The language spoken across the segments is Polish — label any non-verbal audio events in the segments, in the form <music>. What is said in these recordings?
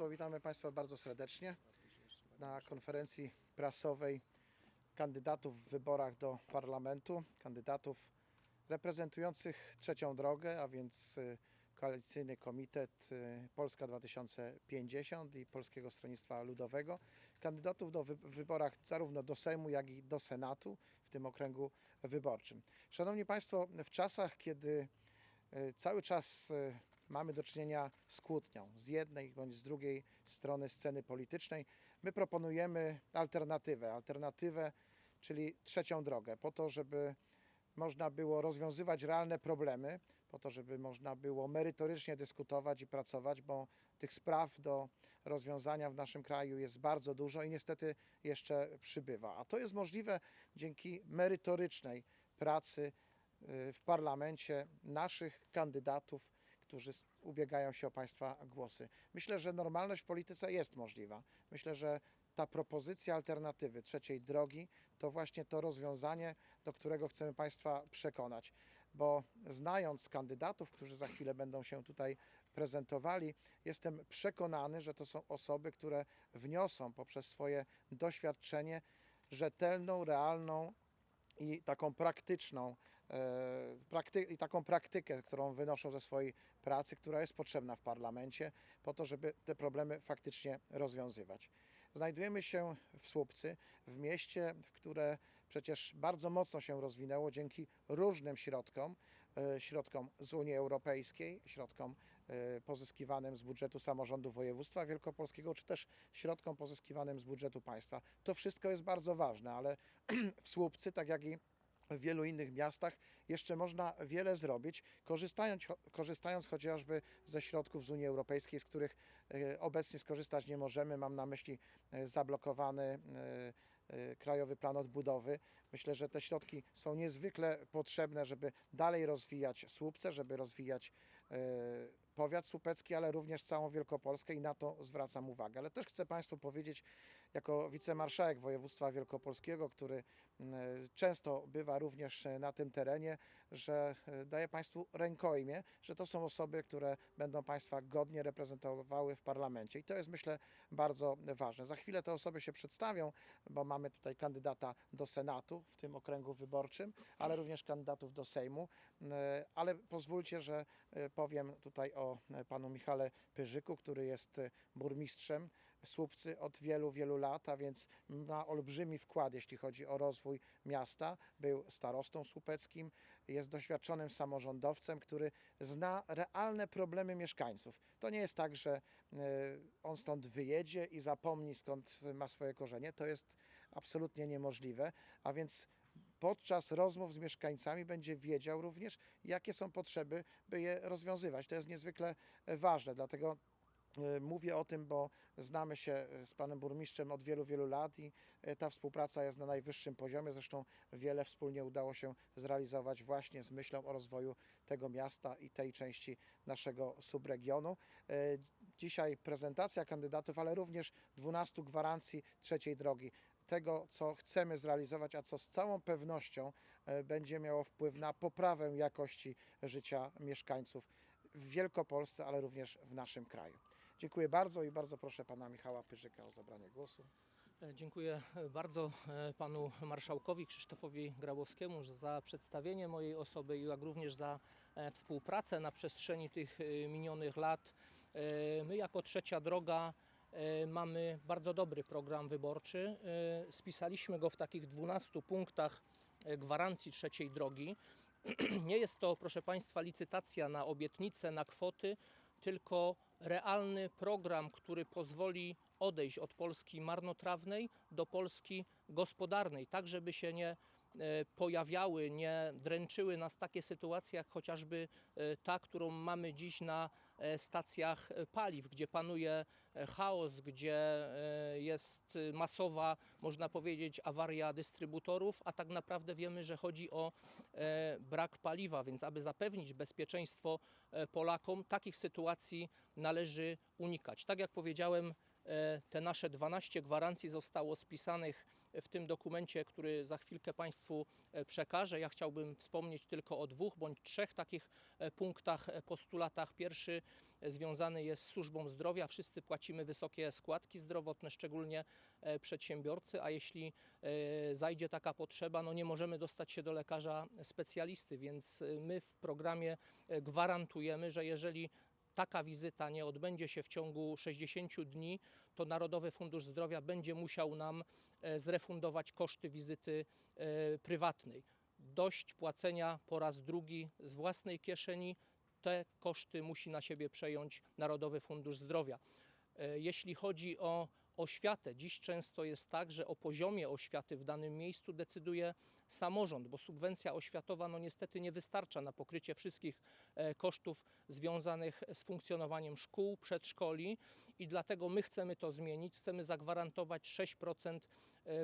Witamy Państwa bardzo serdecznie na konferencji prasowej kandydatów w wyborach do parlamentu, kandydatów reprezentujących trzecią drogę, a więc y, koalicyjny komitet y, Polska 2050 i Polskiego Stronnictwa Ludowego, kandydatów do wy- wyborach zarówno do Sejmu, jak i do Senatu w tym okręgu wyborczym. Szanowni Państwo, w czasach, kiedy y, cały czas mamy do czynienia z kłótnią z jednej bądź z drugiej strony sceny politycznej. My proponujemy alternatywę, alternatywę, czyli trzecią drogę, po to, żeby można było rozwiązywać realne problemy, po to, żeby można było merytorycznie dyskutować i pracować, bo tych spraw do rozwiązania w naszym kraju jest bardzo dużo i niestety jeszcze przybywa. A to jest możliwe dzięki merytorycznej pracy y, w parlamencie naszych kandydatów, którzy ubiegają się o Państwa głosy. Myślę, że normalność w polityce jest możliwa. Myślę, że ta propozycja alternatywy trzeciej drogi to właśnie to rozwiązanie, do którego chcemy Państwa przekonać. Bo znając kandydatów, którzy za chwilę będą się tutaj prezentowali, jestem przekonany, że to są osoby, które wniosą poprzez swoje doświadczenie rzetelną, realną i taką praktyczną, prakty- i taką praktykę, którą wynoszą ze swojej pracy, która jest potrzebna w parlamencie, po to, żeby te problemy faktycznie rozwiązywać. Znajdujemy się w Słupcy, w mieście, w które przecież bardzo mocno się rozwinęło dzięki różnym środkom, e, środkom z Unii Europejskiej, środkom e, pozyskiwanym z budżetu samorządu województwa wielkopolskiego, czy też środkom pozyskiwanym z budżetu państwa. To wszystko jest bardzo ważne, ale <clears throat> w Słupcy, tak jak i w wielu innych miastach jeszcze można wiele zrobić, korzystając, korzystając chociażby ze środków z Unii Europejskiej, z których e, obecnie skorzystać nie możemy. Mam na myśli e, zablokowany e, Krajowy Plan Odbudowy. Myślę, że te środki są niezwykle potrzebne, żeby dalej rozwijać Słupce, żeby rozwijać powiat słupecki, ale również całą Wielkopolskę i na to zwracam uwagę. Ale też chcę Państwu powiedzieć, jako wicemarszałek województwa wielkopolskiego, który m, często bywa również e, na tym terenie, że e, daję Państwu rękojmię, że to są osoby, które będą Państwa godnie reprezentowały w parlamencie. I to jest myślę bardzo ważne. Za chwilę te osoby się przedstawią, bo mamy tutaj kandydata do Senatu w tym okręgu wyborczym, ale również kandydatów do Sejmu. E, Ale pozwólcie, że powiem tutaj o panu Michale Pyrzyku, który jest burmistrzem Słupcy od wielu, wielu lat, a więc ma olbrzymi wkład, jeśli chodzi o rozwój miasta. Był starostą słupeckim, jest doświadczonym samorządowcem, który zna realne problemy mieszkańców. To nie jest tak, że e, on stąd wyjedzie i zapomni skąd ma swoje korzenie. To jest absolutnie niemożliwe, a więc podczas rozmów z mieszkańcami będzie wiedział również, jakie są potrzeby, by je rozwiązywać. To jest niezwykle ważne, dlatego Mówię o tym, bo znamy się e, z panem burmistrzem od wielu, wielu lat i e, ta współpraca jest na najwyższym poziomie. Zresztą wiele wspólnie udało się zrealizować właśnie z myślą o rozwoju tego miasta i tej części naszego subregionu. E, Dzisiaj prezentacja kandydatów, ale również 12 gwarancji trzeciej drogi tego, co chcemy zrealizować, a co z całą pewnością e, będzie miało wpływ na poprawę jakości życia mieszkańców w Wielkopolsce, ale również w naszym kraju. Dziękuję bardzo i bardzo proszę pana Michała Pyrzyka o zabranie głosu. E, Dziękuję bardzo e, panu marszałkowi Krzysztofowi Grabowskiemu za przedstawienie mojej osoby, jak również za e, współpracę na przestrzeni tych e, minionych lat. E, My jako Trzecia Droga e, mamy bardzo dobry program wyborczy. E, Spisaliśmy go w takich 12 punktach e, gwarancji trzeciej drogi. <clears throat> Nie jest to, proszę Państwa, licytacja na obietnice, na kwoty, tylko realny program, który pozwoli odejść od Polski marnotrawnej do Polski gospodarnej, tak żeby się nie pojawiały, nie dręczyły nas takie sytuacje, jak chociażby e, ta, którą mamy dziś na e, stacjach e, paliw, gdzie panuje e, chaos, gdzie e, jest e, masowa, można powiedzieć, awaria dystrybutorów, a tak naprawdę wiemy, że chodzi o e, brak paliwa, więc aby zapewnić bezpieczeństwo e, Polakom, takich sytuacji należy unikać. Tak jak powiedziałem, e, te nasze 12 gwarancji zostało spisanych w tym dokumencie, który za chwilkę Państwu e, przekażę. Ja chciałbym wspomnieć tylko o dwóch bądź trzech takich e, punktach, e, postulatach. Pierwszy związany jest z służbą zdrowia. Wszyscy płacimy wysokie składki zdrowotne, szczególnie przedsiębiorcy, a jeśli zajdzie taka potrzeba, no nie możemy dostać się do lekarza specjalisty, więc my w programie gwarantujemy, że jeżeli taka wizyta nie odbędzie się w ciągu 60 dni, to Narodowy Fundusz Zdrowia będzie musiał nam zrefundować koszty wizyty e, prywatnej. Dość płacenia po raz drugi z własnej kieszeni, te koszty musi na siebie przejąć Narodowy Fundusz Zdrowia. E, Jeśli chodzi o oświatę, dziś często jest tak, że o poziomie oświaty w danym miejscu decyduje samorząd, bo subwencja oświatowa no niestety nie wystarcza na pokrycie wszystkich e, kosztów związanych z funkcjonowaniem szkół, przedszkoli i dlatego my chcemy to zmienić. Chcemy zagwarantować 6% e,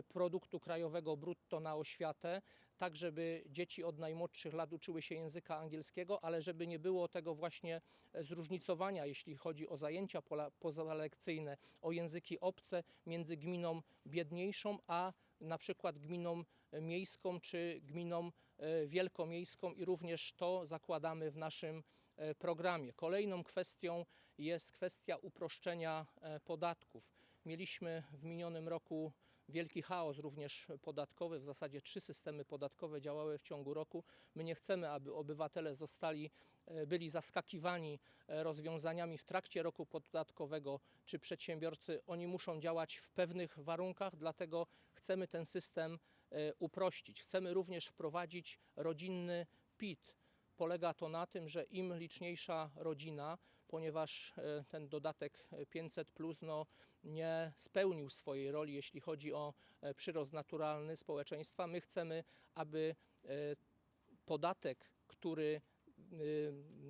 produktu krajowego brutto na oświatę, tak żeby dzieci od najmłodszych lat uczyły się języka angielskiego, ale żeby nie było tego właśnie e, zróżnicowania, jeśli chodzi o zajęcia pozalekcyjne, o języki obce między gminą biedniejszą, a na przykład gminą e, miejską czy gminą e, wielkomiejską i również to zakładamy w naszym e, programie. Kolejną kwestią jest kwestia uproszczenia e, podatków. Mieliśmy w minionym roku wielki chaos również podatkowy, w zasadzie trzy systemy podatkowe działały w ciągu roku. My nie chcemy, aby obywatele zostali, e, byli zaskakiwani e, rozwiązaniami w trakcie roku podatkowego, czy przedsiębiorcy, oni muszą działać w pewnych warunkach, dlatego chcemy ten system e, uprościć. Chcemy również wprowadzić rodzinny PIT. Polega to na tym, że im liczniejsza rodzina, ponieważ e, ten dodatek e, 500 plus no, nie spełnił swojej roli, jeśli chodzi o e, przyrost naturalny społeczeństwa, my chcemy, aby e, podatek, który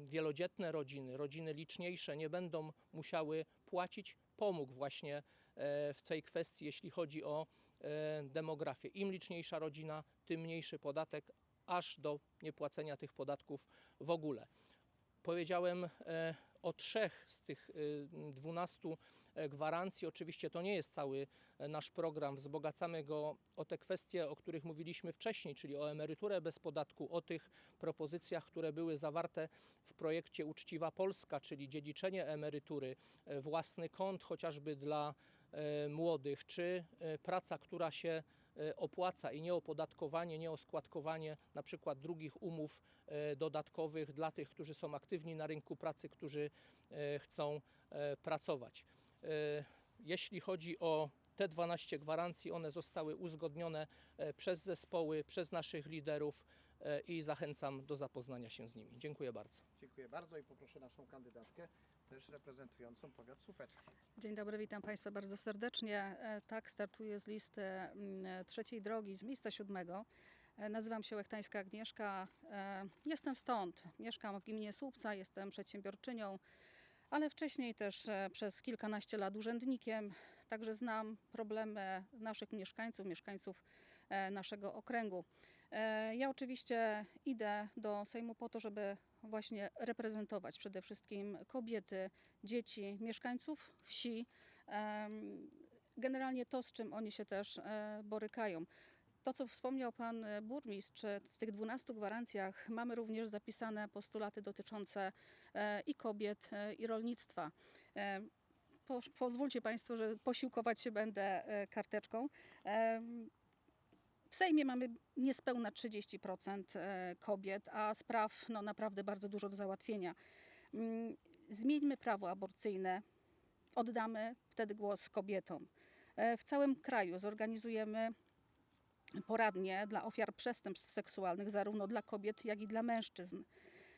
wielodzietne rodziny, rodziny liczniejsze nie będą musiały płacić, pomógł właśnie e, w tej kwestii, jeśli chodzi o e, demografię. Im liczniejsza rodzina, tym mniejszy podatek, aż do niepłacenia tych podatków w ogóle. Powiedziałem e, o trzech z tych y, 12 e, gwarancji. Oczywiście to nie jest cały e, nasz program. Wzbogacamy go o te kwestie, o których mówiliśmy wcześniej, czyli o emeryturę bez podatku, o tych propozycjach, które były zawarte w projekcie Uczciwa Polska, czyli dziedziczenie emerytury, e, własny kąt chociażby dla młodych, czy praca, która się opłaca i nieopodatkowanie, nieoskładkowanie na przykład drugich umów e, dodatkowych dla tych, którzy są aktywni na rynku pracy, którzy e, chcą e, pracować. E, Jeśli chodzi o te 12 gwarancji, one zostały uzgodnione e, przez zespoły, przez naszych liderów e, i zachęcam do zapoznania się z nimi. Dziękuję bardzo. Dziękuję bardzo i poproszę naszą kandydatkę, też reprezentującą powiat słupecki. Dzień dobry, witam Państwa bardzo serdecznie. E, Tak, startuję z listy mm, trzeciej drogi z miejsca siódmego. E, Nazywam się Łechtańska Agnieszka. E, Jestem stąd. Mieszkam w gminie Słupca, jestem przedsiębiorczynią, ale wcześniej też e, przez kilkanaście lat urzędnikiem. Także znam problemy naszych mieszkańców, mieszkańców e, naszego okręgu. E, Ja oczywiście idę do Sejmu po to, żeby właśnie reprezentować przede wszystkim kobiety, dzieci, mieszkańców wsi. Generalnie to, z czym oni się też e, borykają. To, co wspomniał pan e, burmistrz, że w tych 12 gwarancjach mamy również zapisane postulaty dotyczące e, i kobiet, e, i rolnictwa. E, po- Pozwólcie Państwo, że posiłkować się będę e, karteczką. W Sejmie mamy niespełna 30% e, kobiet, a spraw no, naprawdę bardzo dużo do załatwienia. Mm, Zmieńmy prawo aborcyjne, oddamy wtedy głos kobietom. E, W całym kraju zorganizujemy poradnie dla ofiar przestępstw seksualnych, zarówno dla kobiet, jak i dla mężczyzn.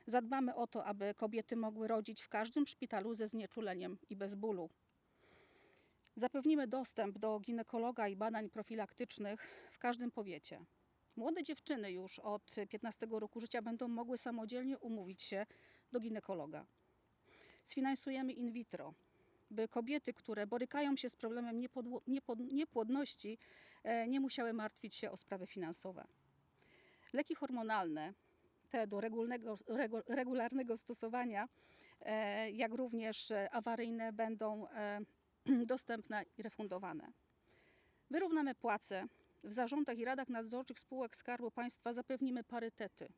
Zadbamy o to, aby kobiety mogły rodzić w każdym szpitalu ze znieczuleniem i bez bólu. Zapewnimy dostęp do ginekologa i badań profilaktycznych w każdym powiecie. Młode dziewczyny już od 15 roku życia będą mogły samodzielnie umówić się do ginekologa. Sfinansujemy in vitro, by kobiety, które borykają się z problemem niepłodności, e, nie musiały martwić się o sprawy finansowe. Leki hormonalne, te do regularnego, regu- regularnego stosowania, e, jak również awaryjne, będą e, <clears throat> dostępne i refundowane. Wyrównamy płace w zarządach i radach nadzorczych spółek Skarbu Państwa zapewnimy parytety.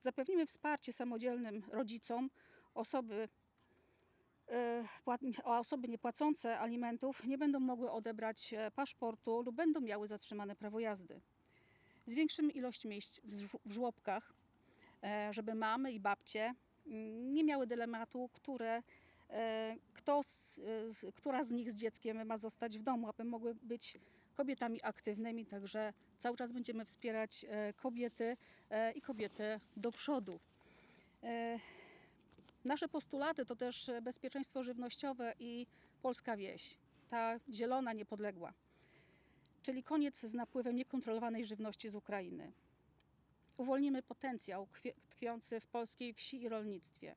Zapewnimy wsparcie samodzielnym rodzicom, osoby, e, a osoby niepłacące alimentów nie będą mogły odebrać e, paszportu lub będą miały zatrzymane prawo jazdy. Zwiększymy ilość miejsc w żł- w żłobkach, e, żeby mamy i babcie mm, nie miały dylematu, które, kto z, z, która z nich z dzieckiem ma zostać w domu, aby mogły być kobietami aktywnymi. Także cały czas będziemy wspierać e, kobiety e, i kobiety do przodu. E, Nasze postulaty to też e, bezpieczeństwo żywnościowe i polska wieś, ta zielona, niepodległa, czyli koniec z napływem niekontrolowanej żywności z Ukrainy. Uwolnimy potencjał tkwiący w polskiej wsi i rolnictwie.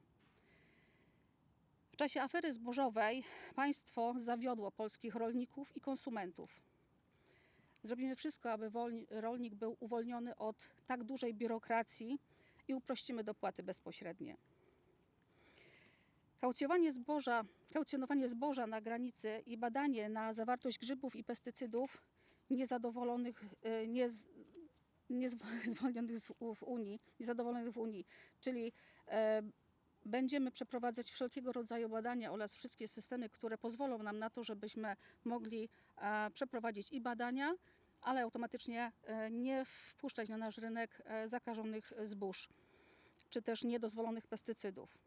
W czasie afery zbożowej państwo zawiodło polskich rolników i konsumentów. Zrobimy wszystko, aby rolnik był uwolniony od tak dużej biurokracji i uprościmy dopłaty bezpośrednie. Kaucjowanie zboża, kaucjonowanie zboża na granicy i badanie na zawartość grzybów i pestycydów niezadowolonych, e, nie, nie <laughs> Unii, niezadowolonych w Unii, czyli e, będziemy przeprowadzać wszelkiego rodzaju badania oraz wszystkie systemy, które pozwolą nam na to, żebyśmy mogli e, przeprowadzić i badania, ale automatycznie e, nie wpuszczać na nasz rynek e, zakażonych zbóż czy też niedozwolonych pestycydów.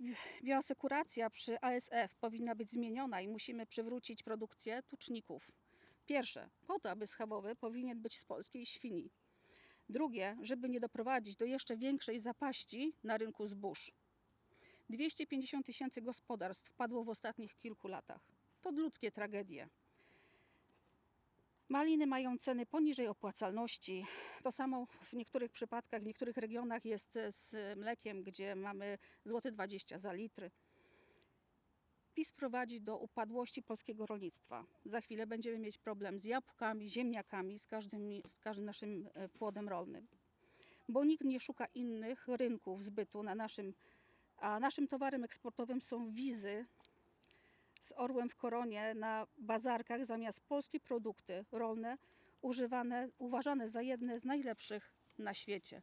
Bi- Bioasekuracja przy ASF powinna być zmieniona i musimy przywrócić produkcję tuczników. Pierwsze, po to, aby schabowy powinien być z polskiej świni. Drugie, żeby nie doprowadzić do jeszcze większej zapaści na rynku zbóż. 250 tysięcy gospodarstw padło w ostatnich kilku latach. To ludzkie tragedie. Maliny mają ceny poniżej opłacalności. To samo w niektórych przypadkach, w niektórych regionach jest z mlekiem, gdzie mamy złoty 20 za litr. PiS prowadzi do upadłości polskiego rolnictwa. Za chwilę będziemy mieć problem z jabłkami, ziemniakami, z każdym, z każdym naszym e, płodem rolnym. Bo nikt nie szuka innych rynków zbytu na naszym, a naszym towarem eksportowym są wizy z orłem w koronie na bazarkach zamiast polskie produkty rolne używane, uważane za jedne z najlepszych na świecie.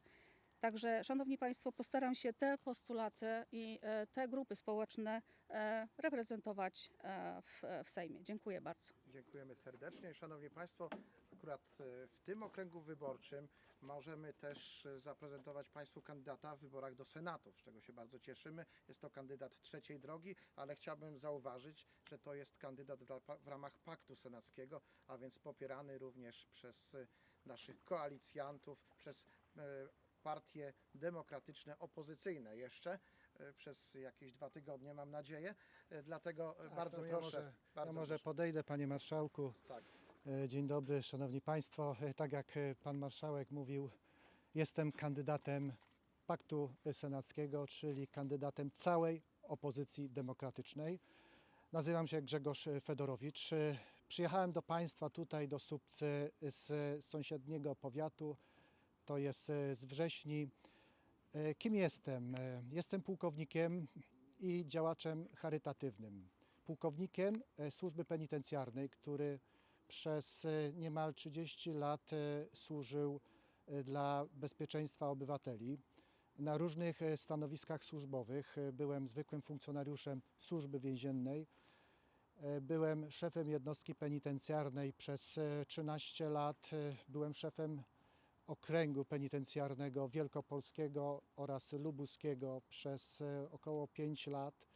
Także, Szanowni Państwo, postaram się te postulaty i e, te grupy społeczne e, reprezentować e, w, w Sejmie. Dziękuję bardzo. Dziękujemy serdecznie. Szanowni Państwo, akurat w tym okręgu wyborczym możemy też zaprezentować Państwu kandydata w wyborach do Senatu, z czego się bardzo cieszymy. Jest to kandydat trzeciej drogi, ale chciałbym zauważyć, że to jest kandydat w ra- w ramach Paktu Senackiego, a więc popierany również przez naszych koalicjantów, przez partie demokratyczne, opozycyjne jeszcze. e, Przez jakieś dwa tygodnie, mam nadzieję. E, Dlatego e, Tak, bardzo ja proszę. może- bardzo ja może proszę. podejdę, panie marszałku. Tak. Dzień dobry, szanowni państwo. Tak jak pan marszałek mówił, jestem kandydatem Paktu Senackiego, czyli kandydatem całej opozycji demokratycznej. Nazywam się Grzegorz Fedorowicz. Przyjechałem do państwa tutaj, do Słupcy z sąsiedniego powiatu, to jest e, z wrześni. E, Kim jestem? E, Jestem pułkownikiem i działaczem charytatywnym pułkownikiem służby penitencjarnej, który przez niemal 30 lat służył dla bezpieczeństwa obywateli. Na różnych stanowiskach służbowych byłem zwykłym funkcjonariuszem służby więziennej. Byłem szefem jednostki penitencjarnej przez e, 13 lat. Byłem szefem okręgu penitencjarnego wielkopolskiego oraz lubuskiego przez e, około 5 lat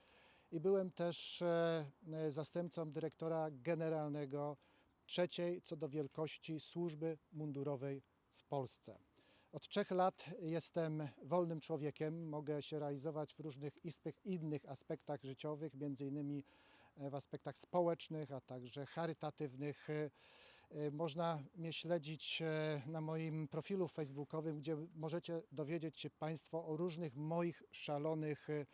i byłem też e, e, zastępcą dyrektora generalnego trzeciej co do wielkości służby mundurowej w Polsce. Od trzech lat jestem wolnym człowiekiem, mogę się realizować w różnych innych aspektach życiowych, między innymi w aspektach społecznych, a także charytatywnych. E, Można mnie śledzić e, na moim profilu facebookowym, gdzie możecie dowiedzieć się Państwo o różnych moich szalonych e,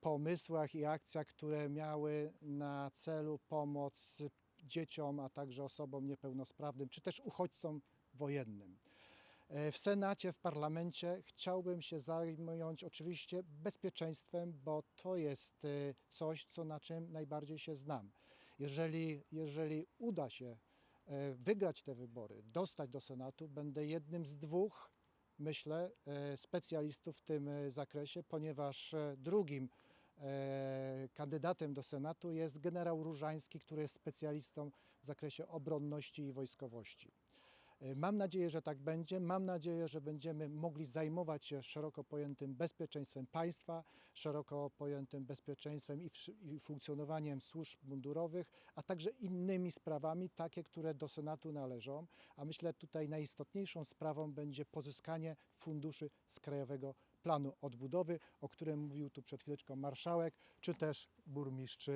pomysłach i akcjach, które miały na celu pomoc dzieciom, a także osobom niepełnosprawnym, czy też uchodźcom wojennym. W Senacie, w parlamencie chciałbym się zająć oczywiście bezpieczeństwem, bo to jest coś, co na czym najbardziej się znam. Jeżeli, jeżeli uda się wygrać te wybory, dostać do Senatu, będę jednym z dwóch, myślę, e, specjalistów w tym e, zakresie, ponieważ e, drugim e, kandydatem do Senatu jest generał Różański, który jest specjalistą w zakresie obronności i wojskowości. E, Mam nadzieję, że tak będzie. Mam nadzieję, że będziemy mogli zajmować się szeroko pojętym bezpieczeństwem państwa, szeroko pojętym bezpieczeństwem i, funkcjonowaniem służb mundurowych, a także innymi sprawami, takie, które do Senatu należą. A myślę, tutaj najistotniejszą sprawą będzie pozyskanie funduszy z Krajowego Planu Odbudowy, o którym mówił tu przed chwileczką marszałek, czy też burmistrz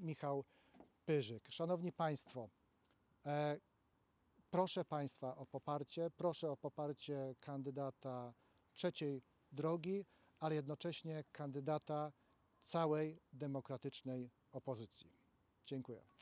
Michał Pyrzyk. Szanowni Państwo, e, Proszę Państwa o poparcie, proszę o poparcie kandydata trzeciej drogi, ale jednocześnie kandydata całej demokratycznej opozycji. Dziękuję.